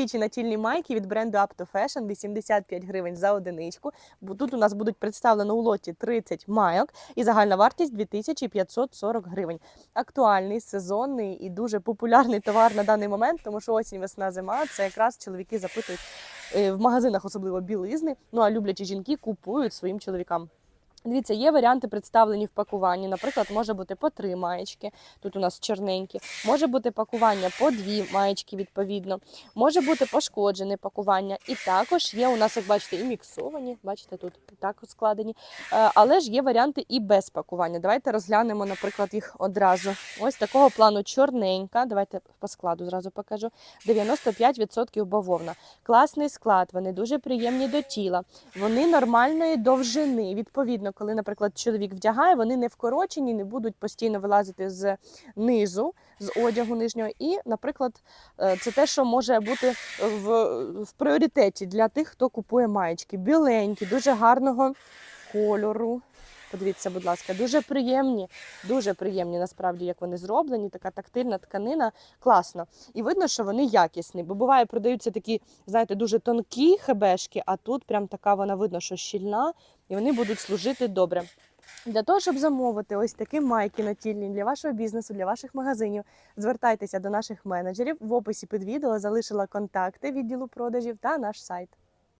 Чоловічі натільні майки від бренду Up to Fashion 85 гривень за одиничку. Бо тут у нас будуть представлено у лоті 30 майок і загальна вартість 2540 гривень. Актуальний, сезонний і дуже популярний товар на даний момент, тому що осінь, весна, зима це якраз чоловіки запитують е, в магазинах, особливо білизни. Ну а люблячі жінки купують своїм чоловікам. Дивіться, є варіанти представлені в пакуванні. Наприклад, може бути по три маєчки. Тут у нас чорненькі. Може бути пакування по дві маєчки, відповідно. Може бути пошкоджене пакування. І також є у нас, як бачите, і міксовані. Бачите, тут так складені. Е, Але ж є варіанти і без пакування. Давайте розглянемо, наприклад, їх одразу. Ось такого плану чорненька. Давайте по складу зразу покажу. 95% бавовна. Класний склад, вони дуже приємні до тіла. Вони нормальної довжини. Відповідно, коли, наприклад, чоловік вдягає, вони не вкорочені, не будуть постійно вилазити з низу, з одягу нижнього. І, наприклад, е, це те, що може бути в, в пріоритеті для тих, хто купує маєчки. Біленькі, дуже гарного кольору. Подивіться, будь ласка, дуже приємні, дуже приємні насправді, як вони зроблені. Така тактильна тканина, класно. І видно, що вони якісні, бо буває, продаються такі, знаєте, дуже тонкі хебешки, а тут прям така вона видно, що щільна, і вони будуть служити добре. Для того, щоб замовити ось такі майки натільні для вашого бізнесу, для ваших магазинів, звертайтеся до наших менеджерів. В описі під відео залишила контакти відділу продажів та наш сайт.